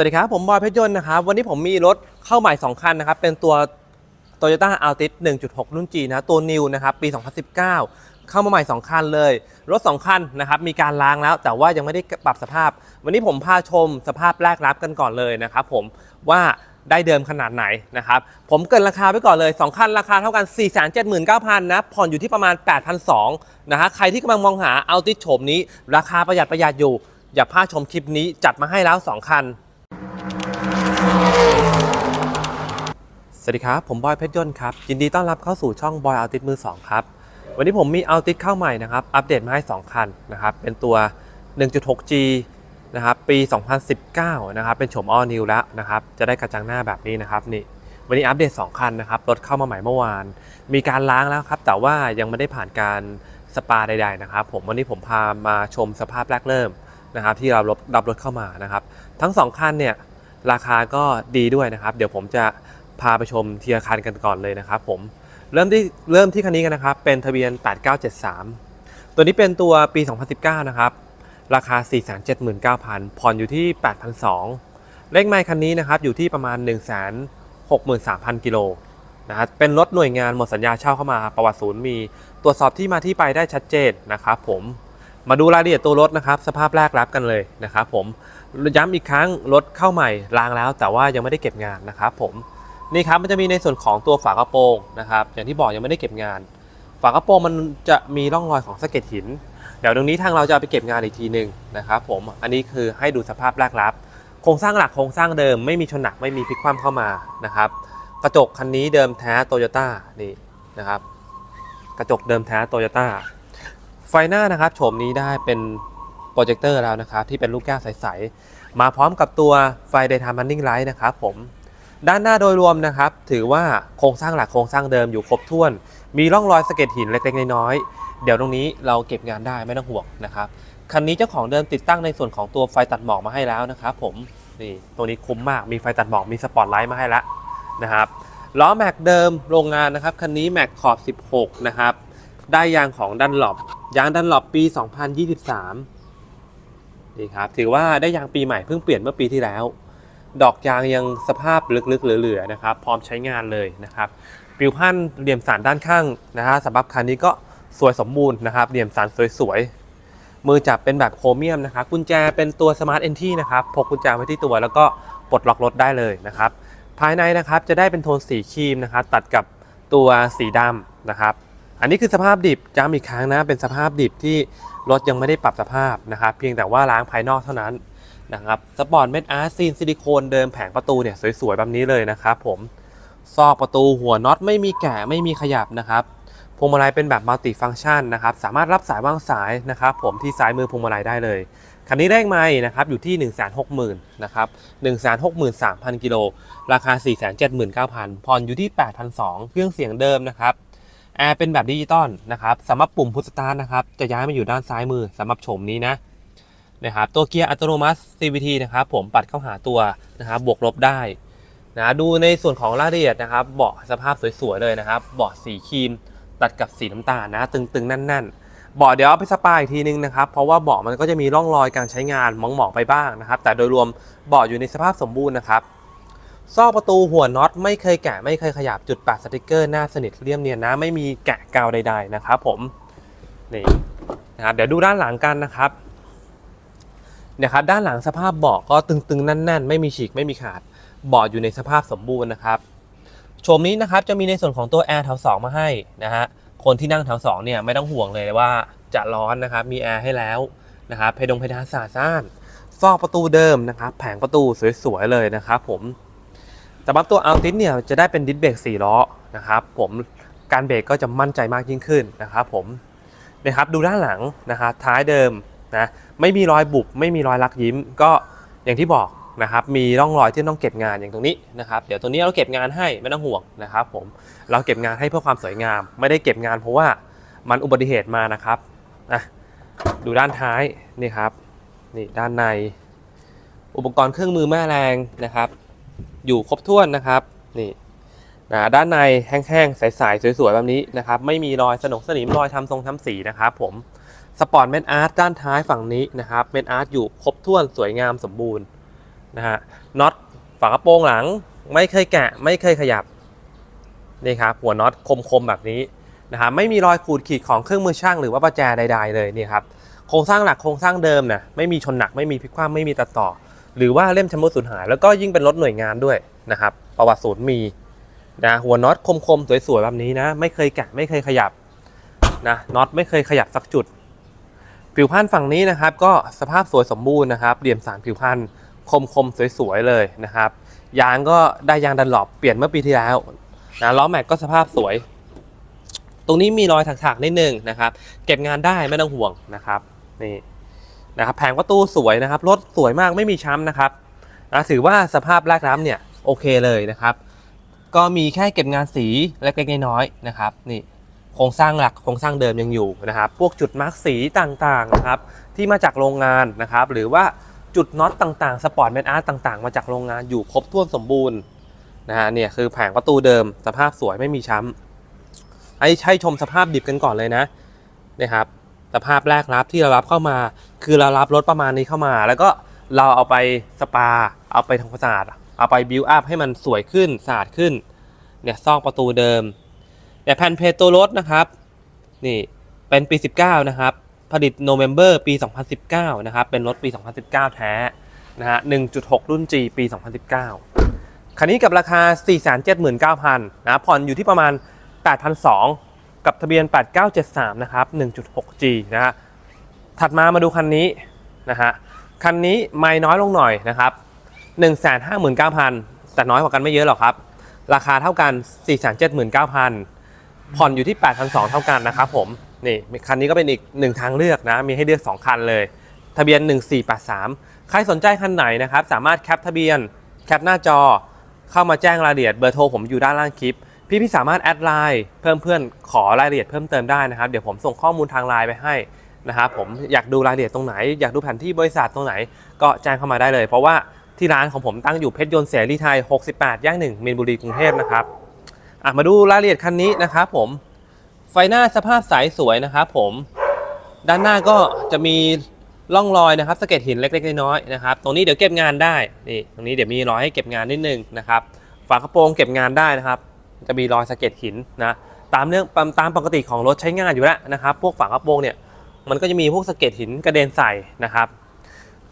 วัสดีครับ ผมบอยเพชรยนต์นะครับ วันนี้ผมมีรถเข้าใหม่ 2 คันนะครับ เป็นตัว Toyota Altis 1.6 รุ่น G นะตัว New นะครับ ปี 2019 เข้ามาใหม่ 2 คันเลย รถ 2 คันนะครับ มีการล้างแล้ว แต่ว่ายังไม่ได้ปรับสภาพ วันนี้ผมพาชมสภาพแรกรับกันก่อนเลยนะครับผมว่าได้เดิมขนาดไหนนะครับ ผมเกินราคาไปก่อนเลย 2 คันราคาเท่ากัน 479,000 นะ ผ่อนอยู่ที่ประมาณ 8,200 นะฮะ ใครที่กำลังมองหา Altis โฉมนี้ ราคาประหยัดประหยัดอยู่ อย่าพลาดชมคลิปนี้จัดมาให้แล้ว 2 คัน วัสดีครับ ผมบอยเพชรยนต์ครับ ยินดีต้อนรับเข้าสู่ช่องบอยเอัลติ s มือ 2 ครับ วันนี้ผมมีเอัลติ s เข้าใหม่นะครับ อัปเดตมาให้ 2 คันนะครับ เป็นตัว 1.6G นะครับ ปี 2019 นะครับ เป็นโฉม all new แล้วนะครับ จะได้กระจังหน้าแบบนี้นะครับนี่ วันนี้อัปเดต 2 คันนะครับ รถเข้ามาใหม่เมื่อวาน มีการล้างแล้วครับ แต่ว่ายังไม่ได้ผ่านการสปาใดๆนะครับ ผมวันนี้ผมพามาชมสภาพแรกเริ่มนะครับ ที่เรารับรับรถเข้ามานะครับ ทั้ง 2 คันเนี่ยราคาก็ดีด้วยนะครับ เดี๋ยวผมจะ พาไปชมทีละคันกันก่อนเลยนะครับผมเริ่มที่เริ่มที่คันนี้กันนะครับ เป็นทะเบียน 8973 ตัวนี้เป็นตัวปี 2019 นะครับ ราคา 479,000 ผ่อนอยู่ที่ 8,200 เลขไมล์คันนี้นะครับอยู่ที่ประมาณ 163,000 กิโลนะครับเป็นรถหน่วยงานหมดสัญญาเช่าเข้ามาประวัติศูนย์มีตรวจสอบที่มาที่ไปได้ชัดเจนนะครับผมมาดูรายละเอียดตัวรถนะครับ สภาพแรกรับกันเลยนะครับผมย้ำอีกครั้งรถเข้าใหม่ล้างแล้ว แต่ว่ายังไม่ได้เก็บงานนะครับผม นี่ครับมันจะมีในส่วนของตัวฝากระโปรงนะครับ อย่างที่บอกยังไม่ได้เก็บงาน ฝากระโปรงมันจะมีร่องรอยของสะเก็ดหิน เดี๋ยวตรงนี้ทางเราจะไปเก็บงานอีกทีหนึ่งนะครับผมอันนี้คือให้ดูสภาพแรกรับโครงสร้างหลักโครงสร้างเดิมไม่มีชนหนักไม่มีพลิกคว่ำเข้ามานะครับ กระจกคันนี้เดิมแท้โตโยต้านี่นะครับ กระจกเดิมแท้โตโยต้าไฟหน้านะครับโฉมนี้ได้เป็นโปรเจคเตอร์แล้วนะครับที่เป็นลูกแก้วใสๆมาพร้อมกับตัวไฟ Daytime Running Light นะครับผม ด้านหน้าโดยรวมนะครับ ถือว่าโครงสร้างหลักโครงสร้างเดิมอยู่ครบถ้วน มีร่องรอยสะเก็ดหินเล็กๆน้อยๆเดี๋ยวตรงนี้เราเก็บงานได้ไม่ต้องห่วงนะครับคันนี้เจ้าของเดิมติดตั้งในส่วนของตัวไฟตัดหมอกมาให้แล้วนะครับผมนี่ตัวนี้คุ้มมากมีไฟตัดหมอกมีสปอตไลท์มาให้แล้วนะครับล้อแม็กเดิมโรงงานนะครับคันนี้แม็กขอบ 16 นะครับ ได้ยางของดันหลบยางดันหลบปี 2023นี่ครับถือว่าได้ยางปีใหม่เพิ่งเปลี่ยนเมื่อปีที่แล้ว ดอกยางยังสภาพลึกๆเหลือๆนะครับ พร้อมใช้งานเลยนะครับปิวพันเหลี่ยมสันด้านข้างนะฮะสำหรับคันนี้ก็สวยสมบูรณ์นะครับ เหลี่ยมสันสวยๆ มือจับเป็นแบบโครเมียมนะครับ กุญแจเป็นตัวสมาร์ทเอนที่นะครับ พกกุญแจไว้ที่ตัวแล้วก็ปลดล็อกรถได้เลยนะครับ ภายในนะครับจะได้เป็นโทนสีครีมนะครับ ตัดกับตัวสีดำนะครับ อันนี้คือสภาพดิบย้ำอีกครั้งนะ เป็นสภาพดิบที่รถยังไม่ได้ปรับสภาพนะครับ เพียงแต่ว่าล้างภายนอกเท่านั้น นะครับสปอร์ตเม็ดอาร์ซีนซิลิโคนเดิมแผงประตูเนี่ยสวยๆแบบนี้เลยนะครับผมซอกประตูหัวน็อตไม่มีแกะไม่มีขยับนะครับพวงมาลัยเป็นแบบมัลติฟังก์ชันนะครับสามารถรับสายวางสายนะครับผมที่ซ้ายมือพวงมาลัยได้เลย คันนี้แรกไม่นะครับอยู่ที่ 1 6 0 0 0 0นะครับ163,000 กิโลราคา 479,000ผ่อนอยู่ที่ 8,200 เครื่องเสียงเดิมนะครับแอร์เป็นแบบดิจิตอลนะครับสำหรับปุ่มพุทสตาร์นะครับจะย้ายมาอยู่ด้านซ้ายมือสำหรับโฉมนี้นะ นะครับตัวเกียร์อัตโนมัติ CVT นะครับผมปัดเข้าหาตัวนะครับบวกลบได้นะดูในส่วนของรายละเอียดนะครับเบาะสภาพสวยๆเลยนะครับเบาะสีครีม ตัดกับสีน้ำตาลนะ ตึงๆ แน่นๆเบาะเดี๋ยวเอาไปสปาอีกทีนึงนะครับ เพราะว่าเบาะมันก็จะมีร่องรอยการใช้งานมองๆไปบ้างนะครับ แต่โดยรวมเบาะอยู่ในสภาพสมบูรณ์นะครับซอกประตูหัวน็อตไม่เคยแกะไม่เคยขยับจุดปาดสติกเกอร์หน้าสนิทเรียมเนียนนะไม่มีแกะกาวใด ๆนะครับ ผมนี่นะครับเดี๋ยวดูด้านหลังกันนะครับ นี่ยครับด้านหลังสภาพเบาะก็ตึงๆแน่น ๆ ไม่มีฉีกไม่มีขาดเบาะอยู่ในสภาพสมบูรณ์นะครับโฉมนี้นะครับจะมีในส่วนของตัวแอร์แถว2มาให้นะฮะคนที่นั่งแถว2เนี่ยไม่ต้องห่วงเลยว่าจะร้อนนะครับมีแอร์ให้แล้วนะครับเพดงเพดานสะอาดซ่านซอกประตูเดิมนะครับแผงประตูสวยๆเลยนะครับผมสำหรับตัว Altis เนี่ยจะได้เป็นดิสเบรก4ล้อนะครับผมการเบรกก็จะมั่นใจมากยิ่งขึ้นนะครับผมนะครับดูด้านหลังนะครับท้ายเดิมนะ ไม่มีรอยบุบไม่มีรอยลักยิ้ม ก็อย่างที่บอกนะครับมีร่องรอยที่ต้องเก็บงานอย่างตรงนี้นะครับเดี๋ยวตัวนี้เราเก็บงานให้ไม่ต้องห่วงนะครับผมเราเก็บงานให้เพื่อความสวยงาม ไม่ได้เก็บงานเพราะว่ามันอุบัติเหตุมานะครับนะดูด้านท้ายนี่ครับนี่ด้านใน อุปกรณ์เครื่องมือแม่แรงนะครับ อยู่ครบถ้วนนะครับนี่นะด้านในแห้งๆใสๆสวยๆแบบนี้นะครับ ไม่มีรอยสนกสนิมรอยทำทรงทำสีนะครับ ผม สปอร์ตเมนอาร์ตด้านท้ายฝั่งนี้นะครับเมนอาร์ตอยู่ครบถ้วนสวยงามสมบูรณ์นะฮะน็อตฝากระโปรงหลังไม่เคยแกะไม่เคยขยับนี่ครับหัวน็อตคมๆแบบนี้นะครับไม่มีรอยขูดขีดของเครื่องมือช่างหรือว่าประแจใด ๆ เลยนี่ครับโครงสร้างหลักโครงสร้างเดิมนะไม่มีชนหนักไม่มีพลิกคว่ำไม่มีตัดต่อ หรือว่าเล่มชำรุดสูญหาย แล้วก็ยิ่งเป็นรถหน่วยงานด้วยนะครับประวัติศูนย์มีนะหัวน็อตคมๆสวยๆแบบนี้นะไม่เคยแกะไม่เคยขยับนะน็อตไม่เคยขยับสักจุด ผิวพันธ์ฝั่งนี้นะครับก็สภาพสวยสมบูรณ์นะครับเหลี่ยมสารผิวพันธ์คมคมๆสวยๆเลยนะครับยางก็ได้ยางดันหลบเปลี่ยนเมื่อปีที่แล้วนะล้อแม็กก็สภาพสวย ตรงนี้มีรอยถักๆนิดนึงนะครับ เก็บงานได้ไม่ต้องห่วงนะครับนี่นะครับแผงประตูสวยนะครับรถสวยมากไม่มีช้ำนะครับนะถือว่าสภาพแรกน้ำเนี่ยโอเคเลยนะครับ ก็มีแค่เก็บงานสีเล็กๆน้อยๆนะครับนี่ โครงสร้างหลักโครงสร้างเดิมยังอยู่นะครับ พวกจุดมาร์กสีต่างๆนะครับที่มาจากโรงงานนะครับ หรือว่าจุดน็อตต่างๆ สปอร์ตแมนอาร์ตต่างๆ มาจากโรงงานอยู่ครบถ้วนสมบูรณ์นะฮะเนี่ยคือแผงประตูเดิมสภาพสวยไม่มีช้ำไอ้ใช้ชมสภาพดิบกันก่อนเลยนะนะครับสภาพแรกรับที่เรารับเข้ามา คือเรารับรถประมาณนี้เข้ามา แล้วก็เราเอาไปสปา เอาไปทำความสะอาดเอาไปบิวอัพให้มันสวยขึ้นสะอาดขึ้นเนี่ยซอกประตูเดิม เนี่แผ่นเพจตัวรถนะครับ นี่เป็นปี 19 นะครับ ผลิตโนเวม ber ปี 2019 นะครับ เป็นรถปี 2019 แท้นะฮะ1.6 รุ่น G ปี 2019 คันนี้กับราคา 479,000นะผ่อนอยู่ที่ประมาณ 8,200 กับทะเบียน 8973 นะครับ 1.6G นะฮะถัดมามาดูคันนี้นะฮะคันนี้ไม่น้อยลงหน่อยนะครับ159,000 แต่น้อยกว่ากันไม่เยอะหรอกครับ ราคาเท่ากัน 479,000 ผ่อนอยู่ที่ 8,200 เท่ากันนะครับผมนี่คันนี้ก็เป็นอีกหนึ่งทางเลือกนะ มีให้เลือก 2 คันเลย ทะเบียน 1483 ใครสนใจคันไหนนะครับ สามารถแคปทะเบียน แคปหน้าจอ เข้ามาแจ้งรายละเอียดเบอร์โทรผมอยู่ด้านล่างคลิป พี่พี่ๆสามารถแอดไลน์เพิ่มเพื่อนขอรายละเอียดเพิ่มเติมได้นะครับ เดี๋ยวผมส่งข้อมูลทางไลน์ไปให้นะครับผมอยากดูรายละเอียดตรงไหน อยากดูแผนที่บริษัทตรงไหน ก็แจ้งเข้ามาได้เลย เพราะว่าที่ร้านของผมตั้งอยู่เพชรยนต์เสรีไทย 68 ย่างหนึ่งมีนบุรีกรุงเทพนะครับ อะมาดูรายละเอียดคันนี้นะครับผมไฟหน้าสภาพใสสวยนะครับผมด้านหน้าก็จะมีร่องรอยนะครับสะเก็ดหินเล็กๆน้อยๆนะครับ ตรงนี้เดี๋ยวเก็บงานได้นี่ตรงนี้เดี๋ยวมีรอยให้เก็บงานนิดนึงนะครับฝากระโปรงเก็บงานได้นะครับ จะมีรอยสะเก็ดหินนะตามเรื่องตามตามปกติของรถใช้งานอยู่แล้วนะครับ พวกฝากระโปรงเนี่ยมันก็จะมีพวกสะเก็ดหินกระเด็นใส่นะครับ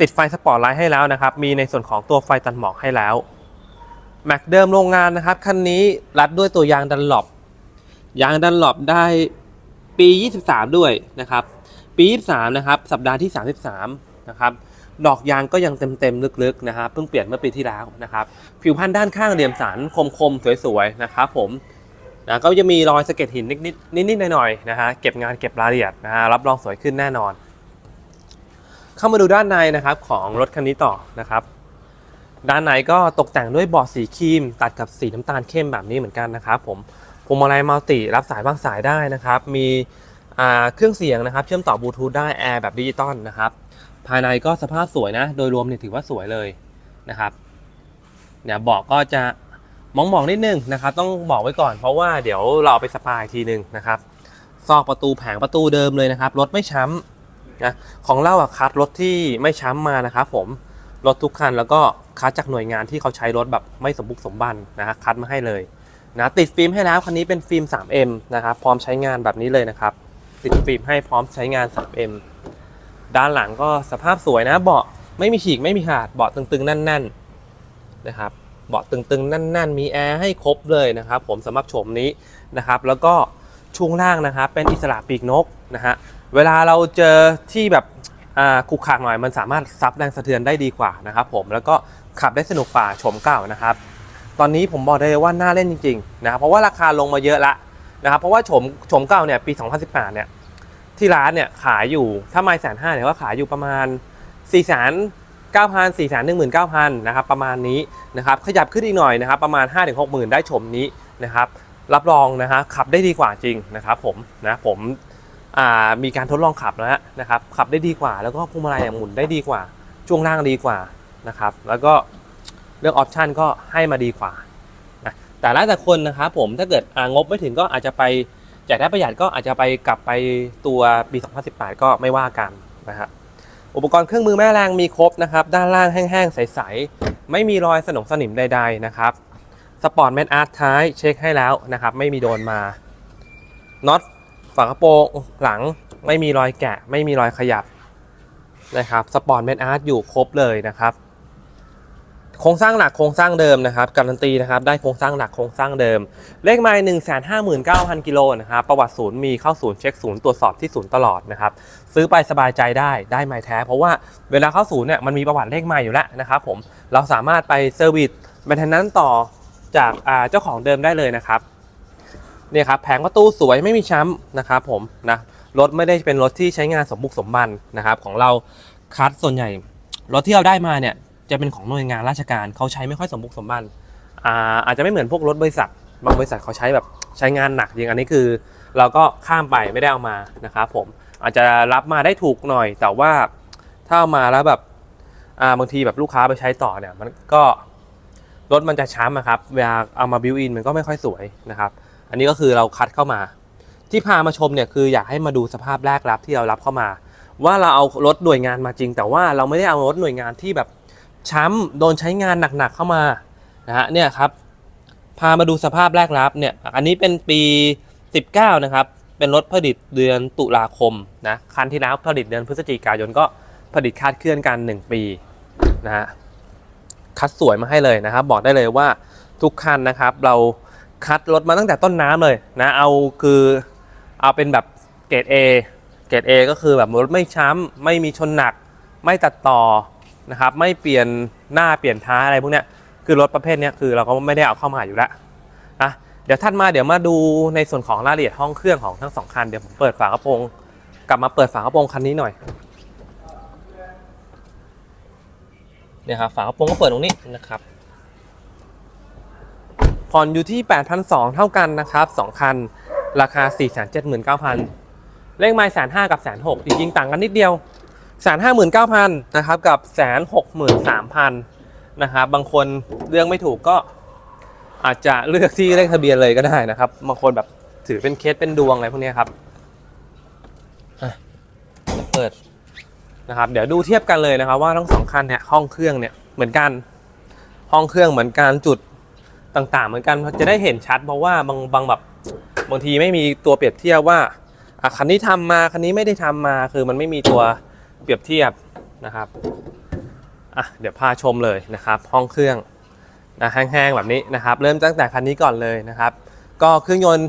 ติดไฟสปอร์ตไลท์ให้แล้วนะครับ มีในส่วนของตัวไฟตัดหมอกให้แล้ว แม็กเดิมโรงงานนะครับ คันนี้รัดด้วยตัวยางดันหลบยางดันหลบได้ปี 23 ด้วยนะครับ ปี 23 นะครับ สัปดาห์ที่ 33 นะครับ ดอกยางก็ยังเต็มๆ ลึกๆ นะครับเพิ่งเปลี่ยนเมื่อปีที่แล้วนะครับ ผิวพันธุ์ด้านข้างเหลี่ยมสันคมๆ สวยๆ นะครับผมนะก็จะมีรอยสะเก็ดหินนิดๆนิดๆหน่อยๆนะฮะเก็บงานเก็บรายละเอียดนะฮะรับรองสวยขึ้นแน่นอน เข้ามาดูด้านในนะครับของรถคันนี้ต่อนะครับ ด้านในก็ตกแต่งด้วยบอร์ดสีครีม ตัดกับสีน้ำตาลเข้มแบบนี้เหมือนกันนะครับผมพวงมาลัยมัลติรับสายบางสายได้นะครับ มีเครื่องเสียงนะครับ เชื่อมต่อบลูทูธได้แอร์แบบดิจิตอลนะครับ ภายในก็สภาพสวยนะ โดยรวมเนี่ยถือว่าสวยเลยนะครับเนี่ยเบาะก็จะมองๆนิดนึงนะครับ ต้องบอกไว้ก่อนเพราะว่าเดี๋ยวเราเอาไปสปายทีนึงนะครับซอกประตูแผงประตูเดิมเลยนะครับรถไม่ช้ำนะของเราอะคัดรถที่ไม่ช้ำมานะครับผมรถทุกคันแล้วก็ คัดจากหน่วยงานที่เขาใช้รถแบบไม่สมบุกสมบันนะฮะคัดมาให้เลยนะติดฟิล์มให้แล้วคันนี้เป็นฟิล์ม 3M นะครับพร้อมใช้งานแบบนี้เลยนะครับ ติดฟิล์มให้พร้อมใช้งาน 3M ด้านหลังก็สภาพสวยนะเบาะไม่มีฉีกไม่มีขาดเบาะตึงๆแน่น ๆนะครับเบาะตึงๆแน่น ๆ มีแอร์ให้ครบเลยนะครับผมสำหรับโฉมนี้นะครับ แล้วก็ช่วงล่างนะครับเป็นอิสระปีกนกนะฮะเวลาเราเจอที่แบบอ่าขรุขรหน่อยมันสามารถซับแรงสะเทือนได้ดีกว่านะครับผมแล้วก็ ขับได้สนุกกว่าโฉมเก่านะครับ ตอนนี้ผมบอกได้เลยว่าน่าเล่นจริงๆนะครับเพราะว่าราคาลงมาเยอะละนะครับเพราะว่าโฉมโฉมเก่าเนี่ยปี 2018เนี่ยที่ร้านเนี่ยขายอยู่ถ้าไม่แสนห้าเนี่ยก็ขายอยู่ประมาณ4 9 0 0 0 4 1 9 0 0 0นสี่แสนหนึ่งหมื่นเก้าพันนะครับประมาณนี้นะครับขยับขึ้นอีกหน่อยนะครับประมาณ5 6 0 0 0ได้โฉมนี้นะครับรับรองนะฮะขับได้ดีกว่าจริงนะครับผมนะผมมีการทดลองขับแล้วนะครับขับได้ดีกว่าแล้วก็พวงมาลัยหมุนได้ดีกว่าช่วงล่างดีกว่า นะครับ แล้วก็เรื่องออปชันก็ให้มาดีกว่านะแต่ล้วแต่คนนะครับผมถ้าเกิดงบไม่ถึงก็อาจจะไปอยากได้ประหยัดก็อาจจะไปกลับไปตัวปี 2018 ก็ไม่ว่ากันนะฮะโออุปกรณ์เครื่องมือแม่แรงมีครบนะครับ ด้านล่างแห้งๆ ใสๆ ไม่มีรอยสนองสนิมใด ๆ นะครับ สปอร์ตแมนอาร์ตท้ายเช็คให้แล้วนะครับ ไม่มีโดนมาน็อตฝากระโปรงหลังไม่มีรอยแกะ ไม่มีรอยขยับนะครับ สปอร์ตแมนอาร์ตอยู่ครบเลยนะครับ โครงสร้างหลักโครงสร้างเดิมนะครับการันตีนะครับได้โครงสร้างหลักโครงสร้างเดิม เลขไมล์หนึ่งแสนห้าหมื่นเก้าพันกิโลนะครับประวัติศูนย์มีเข้าศูนย์เช็คศูนย์ตรวจสอบที่ศูนย์ตลอดนะครับซื้อไปสบายใจได้ได้ไมล์แท้ เพราะว่าเวลาเข้าศูนย์เนี่ยมันมีประวัติเลขไมล์อยู่แล้วนะครับผมเราสามารถไปเซอร์วิสแมนเทนนั้นต่อจากเจ้าของเดิมได้เลยนะครับเนี่ยครับแผงประตูสวยไม่มีช้ำนะครับผมนะรถไม่ได้เป็นรถที่ใช้งานสมบุกสมบันนะครับของเราคัดส่วนใหญ่รถที่เราได้มาเนี่ย จะเป็นของหน่วยงานราชการเขาใช้ไม่ค่อยสมบุกสมบันอ่าอาจจะไม่เหมือนพวกรถบริษัทบางบริษัทเขาใช้แบบใช้งานหนักจริงอันนี้คือ เราก็ข้ามไปไม่ได้เอามานะครับผมอาจจะรับมาได้ถูกหน่อย แต่ว่าถ้าเอามาแล้วแบบอ่าบางทีแบบลูกค้าไปใช้ต่อเนี่ยมันก็รถมันจะช้ำอะครับเวลาเอามาบิวอินมันก็ไม่ค่อยสวยนะครับ อันนี้ก็คือเราคัดเข้ามา ที่พามาชมเนี่ยคืออยากให้มาดูสภาพแรกรับที่เรารับเข้ามา ว่าเราเอารถหน่วยงานมาจริง แต่ว่าเราไม่ได้เอารถหน่วยงานที่แบบ ช้ำโดนใช้งานหนักๆเข้ามานะฮะเนี่ยครับพามาดูสภาพแรกรับเนี่ยอันนี้เป็นปี 19 นะครับ เป็นรถผลิตเดือนตุลาคมนะคันที่แล้วผลิตเดือนพฤศจิกายนก็ผลิตคาดเคลื่อนกัน 1 ปีนะฮะคัดสวยมาให้เลยนะครับ บอกได้เลยว่าทุกคันนะครับ เราคัดรถมาตั้งแต่ต้นน้ำเลยนะเอาคือเอาเป็นแบบเกรด A เกรด A ก็คือแบบรถไม่ช้ำไม่มีชนหนัก ไม่ตัดต่อ นะครับไม่เปลี่ยนหน้าเปลี่ยนท้ายอะไรพวกเนี้ยคือรถประเภทนี้คือเราก็ไม่ได้เอาเข้ามาอยู่แล้วนะเดี๋ยวท่านมาเดี๋ยวมาดูในส่วนของรายละเอียดห้องเครื่องของทั้งสองคันเดี๋ยวผมเปิดฝากระโปรงกลับมาเปิดฝากระโปรงคันนี้หน่อยเนี่ยครับฝากระโปรงก็เปิดตรงนี้นะครับผ่อนอยู่ที่ 8,200 เท่ากันนะครับสองคัน ราคา 479,000 เลขไมล์แสนห้ากับแสนหกจริงๆ ต่างกันนิดเดียว แสนห้าหมื่นเก้าพันนะครับกับแสนหกหมื่นสามพันนะครับบางคนเลือกไม่ถูกก็อาจจะเลือกที่เลขทะเบียนเลยก็ได้นะครับบางคนแบบถือเป็นเคสเป็นดวงอะไรพวกนี้ครับเปิดนะครับเดี๋ยวดูเทียบกันเลยนะครับว่าทั้งสองคันเนี่ยห้องเครื่องเนี่ยเหมือนกันห้องเครื่องเหมือนกันจุดต่างๆ เหมือนกันจะได้เห็นชัด เพราะว่าบางบางแบบบางทีไม่มีตัวเปรียบเทียบว่าคันนี้ทำมาคันนี้ไม่ได้ทำมาคือมันไม่มีตัว เปรียบเทียบนะครับอะเดี๋ยวพาชมเลยนะครับ ห้องเครื่องนะแห้งๆแบบนี้นะครับ เริ่มตั้งแต่คันนี้ก่อนเลยนะครับ ก็เครื่องยนต์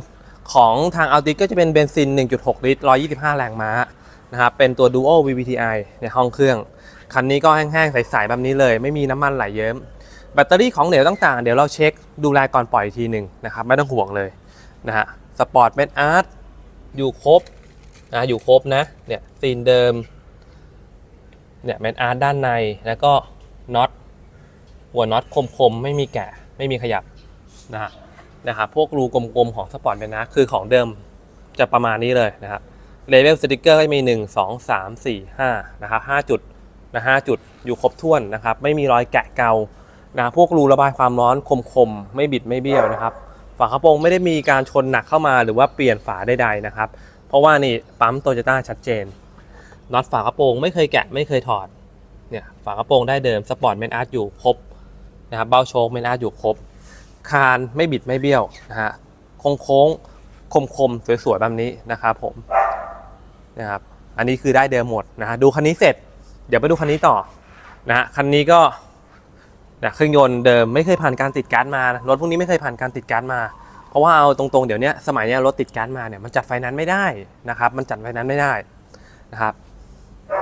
ของทาง a u d i ก็จะเป็นเบนซิน 1.6 ลิตร 125 แรงม้านะครับเป็นตัว Duo VVTi ในห้องเครื่อง คันนี้ก็แห้งๆใสๆแบบนี้เลย ไม่มีน้ำมันไหลเยิ้ม แบตเตอรี่ของเหลวต่างๆ เดี๋ยวเราเช็คดูแลก่อนปล่อยอีกทีหนึ่งนะครับ ไม่ต้องห่วงเลยนะฮะสปอร์ตเมดอาร์ตอยู่ครบนะอยู่ครบนะเนี่ยซีนเดิม เนี่ยแมนอาร์ตด้านในแล้วก็น็อตหัวน็อตคมๆ ไม่มีแกะไม่มีขยับนะฮะนะครับพวกรูกลมๆ ของสปอร์ตแมนนะ คือของเดิมจะประมาณนี้เลยนะครับเลเวลสติกเกอร์ก็จะมี 1 2 3 4 5นะครับ5จุดนะ5จุดอยู่ครบถ้วนนะครับ ไม่มีรอยแกะเกานะพวกรูระบายความร้อนคมๆ ไม่บิดไม่เบี้ยวนะครับ ฝากระโปรงไม่ได้มีการชนหนักเข้ามาหรือว่าเปลี่ยนฝาใดๆนะครับ เพราะว่านี่ปั๊มโตโยต้าชัดเจน น็อตฝากระโปรงไม่เคยแกะไม่เคยถอดเนี่ยฝากระโปรงได้เดิมสปอร์ตเมนอาร์ตอยู่ครบนะครับเบ้าโชคเมนอาร์ตอยู่ครบ คานไม่บิดไม่เบี้ยวนะฮะโค้งโค้งคมคมสวยๆแบบนี้นะครับผมนะครับอันนี้คือได้เดิมหมดนะฮะดูคันนี้เสร็จ เดี๋ยวไปดูคันนี้ต่อนะฮะคันนี้ก็นะเครื่องยนต์เดิมไม่เคยผ่านการติดการ์ดมารถพวกนี้ไม่เคยผ่านการติดการ์ดมาเพราะว่าเอาตรงๆเดี๋ยวนี้สมัยนี้รถติดการ์ดมาเนี่ยมันจัดไฟนนซ์ไม่ได้นะครับ มันจัดไฟนนซ์ไม่ได้นะครับ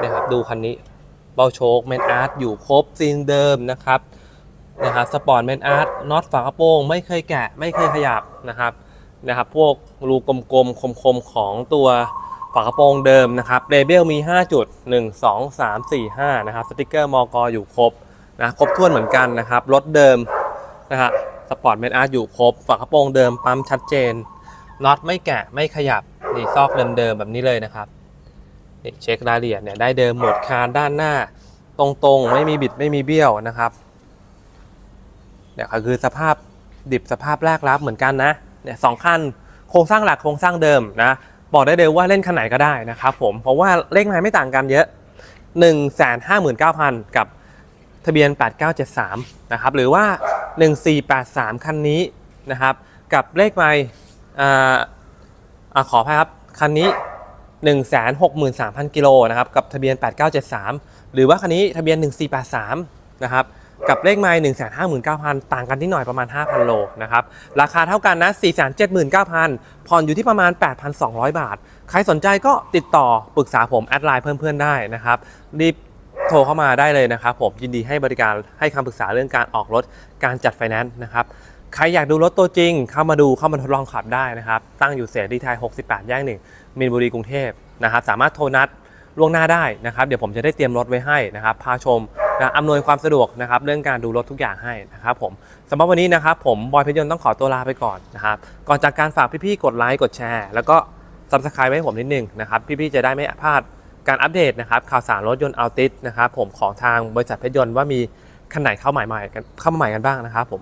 นี่ยครับดูคันนี้เบาโชคแมนอาร์ตอยู่ครบซีนเดิมนะครับนะครับสปอร์ตแมนอาร์ตน็อตฝากระโปรงไม่เคยแกะไม่เคยขยับนะครับนะครับพวกรูกลมๆคมๆของตัวฝากระโปรงเดิมนะครับเลเบลมี 5 จุด 1 2 3 4 5นะครับสติกเกอร์มอกอยู่ครบนะครบถ้วนเหมือนกันนะครับรถเดิมนะฮะสปอร์ตแมนอาร์ตอยู่ครบฝากระโปรงเดิมปั๊มชัดเจนน็อตไม่แกะไม่ขยับนี่ซอกเดิมๆแบบนี้เลยนะครับ นี่เช็ครายละเอียดเนี่ยได้เดิมหมดคานด้านหน้า ตรงๆ ไม่มีบิดไม่มีเบี้ยวนะครับเนี่ยคือสภาพดิบสภาพแรกรับเหมือนกันนะเนี่ยสองคันโครงสร้างหลักโครงสร้างเดิมนะบอกได้เลยว่าเล่นคันไหนก็ได้นะครับผมเพราะว่าเลขไม้ไม่ต่างกันเยอะ 159,000 กับทะเบียน 8973 นะครับ หรือว่า 1483 คันนี้นะครับ กับเลขไมล์อ่าอ่าขออภัยครับ คันนี้ 163,000 กิโลนะครับกับทะเบียน 8973 หรือว่าคันนี้ทะเบียน 1483 นะครับกับเลขไมล์159,000 ต่างกันที่หน่อยประมาณ 5,000 โลนะครับราคาเท่ากันนะ 479,000 ผ่อนอยู่ที่ประมาณ 8,200 บาท ใครสนใจก็ติดต่อปรึกษาผมแอดไลน์เพื่อนๆได้นะครับรีบโทรเข้ามาได้เลยนะครับผมยินดีให้บริการให้คำปรึกษาเรื่องการออกรถการจัดไฟแนนซ์นะครับ ใครอยากดูรถตัวจริง เข้ามาดูเข้ามาทดลองขับได้นะครับ ตั้งอยู่เสรีไทย 68 แยกหนึ่งมีนบุรีกรุงเทพนะครับ สามารถโทรนัดล่วงหน้าได้นะครับ เดี๋ยวผมจะได้เตรียมรถไว้ให้นะครับ พาชมนะอำนวยความสะดวกนะครับ เรื่องการดูรถทุกอย่างให้นะครับผมสำหรับวันนี้นะครับ ผมบอยเพชรยนต้องขอตัวลาไปก่อนนะครับ ก่อนจากการฝากพี่ๆ กดไลค์กดแชร์ แล้วก็ซับสไครต์ไว้ให้ผมนิดนึงนะครับ พี่ๆ จะได้ไม่พลาดการอัปเดตนะครับ ข่าวสารรถยนต์อัลติสนะครับ ผมของทางบริษัทเพชรยนต์ว่ามีคันไหนเข้าใหม่ๆกันเข้ามาใหม่กันบ้างนะครับผม